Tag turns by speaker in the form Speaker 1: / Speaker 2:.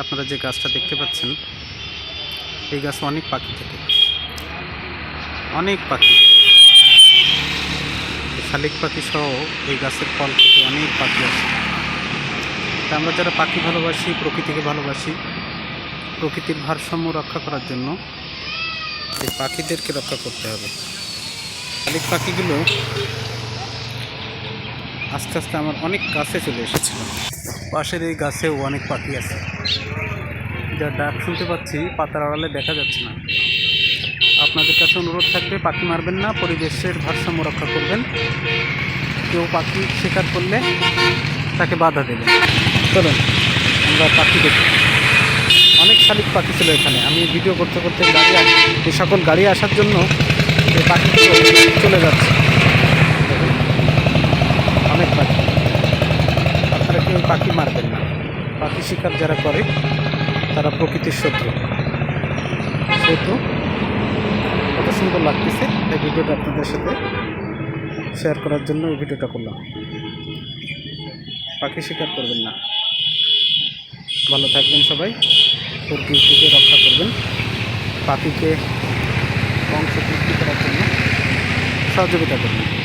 Speaker 1: আপনারা যে গাছটা দেখতে পাচ্ছেন, এই গাছ অনেক পাখি থাকে। অনেক পাখি। শালিক পাখি সহ এই গাছের ফল থেকে অনেক পাখি আছে তা আমরা যারা পাখি ভালোবাসি, প্রকৃতিকে ভালোবাসি, প্রকৃতির ভারসাম্য রক্ষা করার জন্য এই পাখিদেরকে রক্ষা করতে হবে। শালিক পাখিগুলো আস্তে আস্তে আমার অনেক কাছে চলে এসেছিল। পাশের এই গাছেও অনেক পাখি আছে। যা ডাক শুনতে পাচ্ছি, পাতার আড়ালে দেখা যাচ্ছে না। আপনাদের কাছে অনুরোধ থাকবে, পাখি মারবেন না, পরিবেশের ভারসাম্য রক্ষা করবেন। কেউ পাখি শিকার করলে তাকে বাধা দেবেন। চলুন, আমরা পাখি দেখি। অনেক শালিক পাখি ছিল এখানে। আমি ভিডিও করতে করতে গাড়ি এই সকল গাড়ি আসার জন্য পাখিগুলো চলে যাচ্ছে। অনেক পাখি। আপনারা কেউ পাখি মারবেন না। পাখি শিকার যারা করে, তারা প্রকৃতির শত্রু। শত্রু কত সুন্দর লাগতেছে এই ভিডিওটা আপনাদের সাথে শেয়ার করার জন্য এই ভিডিওটা করলাম। পাখি শিকার করবেন না। ভালো থাকবেন সবাই। প্রকৃতিকে রক্ষা করবেন। পাখিকে বংশ বৃদ্ধি করার জন্য সহযোগিতা করবেন।